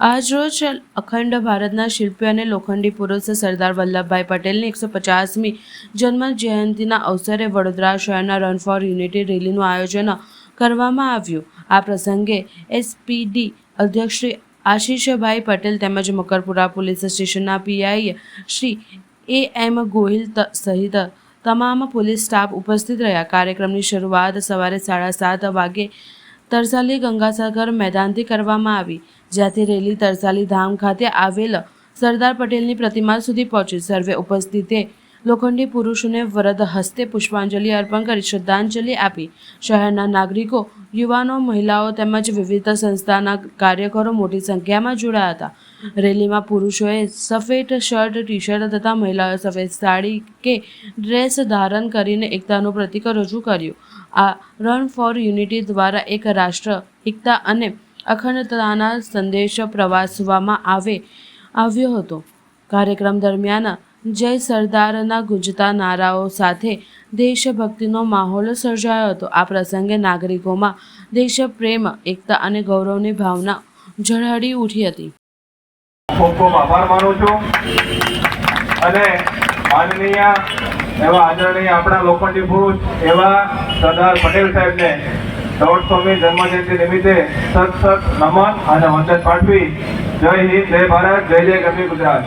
આજરોજ અખંડ ભારતના શિલ્પી અને લોખંડી પુરુષ સરદાર વલ્લભભાઈ પટેલની એકસો પચાસમી જન્મ જયંતિના અવસરે વડોદરા શહેરના રન ફોર યુનિટી રેલીનું આયોજન કરવામાં આવ્યું. આ પ્રસંગે એસપીડી અધ્યક્ષ શ્રી આશીષભાઈ પટેલ તેમજ મકરપુરા પોલીસ સ્ટેશનના PI Shri A M Gohil સહિત તમામ પોલીસ સ્ટાફ ઉપસ્થિત રહ્યા. કાર્યક્રમની શરૂઆત સવારે સાડા સાત વાગે તરસાલી ગંગાસાગર મેદાનથી કરવામાં આવી, જ્યાંથી રેલી તરસાલી ધામ ખાતે આવેલ સરદાર પટેલની પ્રતિમા સુધી પહોંચી. સર્વે ઉપસ્થિતે લોખંડી પુરુષોને વરદ હસ્તે પુષ્પાંજલિ અર્પણ કરી શ્રદ્ધાંજલિ આપી. શહેરના નાગરિકો, યુવાનો, મહિલાઓ તેમજ વિવિધ સંસ્થાના કાર્યકરો મોટી સંખ્યામાં જોડાયા હતા. રેલીમાં પુરુષોએ સફેદ શર્ટ ટી શર્ટ તથા મહિલાઓએ સફેદ સાડી કે ડ્રેસ ધારણ કરીને એકતાનું પ્રતીક રજૂ કર્યું. આ રન ફોર યુનિટી દ્વારા એક રાષ્ટ્ર, એકતા અને અખંડતાના સંદેશ પ્રવાસવામાં આવે આવ્યો હતો. કાર્યક્રમ દરમિયાન જય સરદારના ગુંજતા નારાઓ સાથે દેશભક્તિનો માહોલ સર્જાયો હતો. આ પ્રસંગે નાગરિકોમાં દેશપ્રેમ, એકતા અને ગૌરવની ભાવના ઝળહળી ઉઠી હતી. ખૂબ ખૂબ આભાર માનું છું. અને માનનીય એવા આદરણીય આપણા લોખંડી પુરુષ એવા સરદાર પટેલ સાહેબને દોઢસોમી જન્મજયંતિ નિમિત્તે સત સત નમન અને વંદન પાઠવી. જય હિન્દ, જય ભારત, જય જય ગરવી ગુજરાત.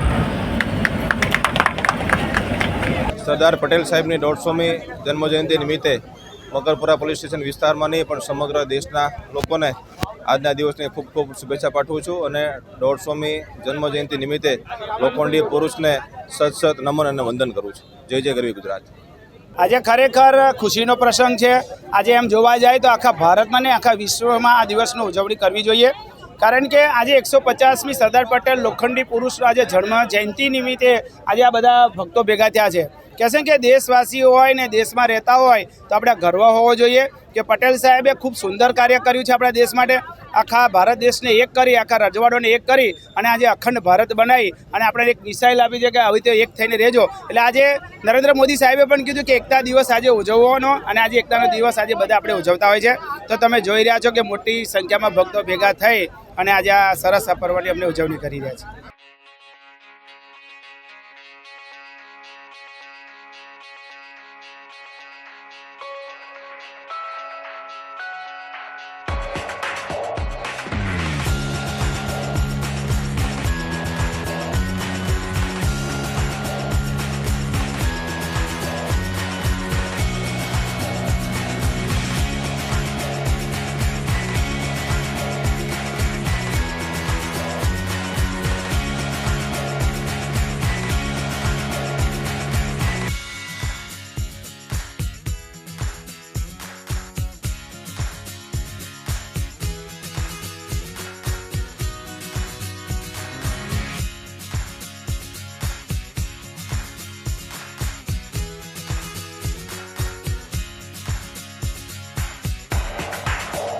સરદાર પટેલ સાહેબની દોઢસોમી જન્મજયંતિ નિમિત્તે મકરપુરા પોલીસ સ્ટેશન વિસ્તારમાં નહીં, પણ સમગ્ર દેશના લોકોને આજના દિવસને ખૂબ ખૂબ શુભેચ્છા પાઠવું છું અને દોઢસોમી જન્મજયંતિ નિમિત્તે લોખંડી પુરુષને સત સત નમન અને વંદન કરું છું. જય જય ગરવી ગુજરાત. આજે ખરેખર ખુશીનો પ્રસંગ છે. આજે એમ જોવા જાય તો આખા ભારતમાં ને આખા વિશ્વમાં આ દિવસની ઉજવણી કરવી જોઈએ. કારણ કે આજે એકસો પચાસમી સરદાર પટેલ લોખંડી પુરુષનો આજે જન્મ જયંતિ નિમિત્તે આજે આ બધા ભક્તો ભેગા થયા છે. કહેશે કે દેશવાસીઓ હોય ને દેશમાં રહેતા હોય તો આપણે ગર્વ હોવો જોઈએ કે પટેલ સાહેબે ખૂબ સુંદર કાર્ય કર્યું છે આપણા દેશ માટે. આખા ભારત દેશને એક કરી, આખા રજવાડોને એક કરી અને આજે અખંડ ભારત બનાવી અને આપણે એક મિસાઇલ આપી છે કે આવી રીતે એક થઈને રહેજો. એટલે આજે નરેન્દ્ર મોદી સાહેબે પણ કીધું કે એકતા દિવસ આજે ઉજવવાનો અને આજે એકતાનો દિવસ આજે બધા આપણે ઉજવતા હોય છે. તો તમે જોઈ રહ્યા છો કે મોટી સંખ્યામાં ભક્તો ભેગા થઈ અને આજે આ સરસ આ પર્વની અમને ઉજવણી કરી રહ્યા છે.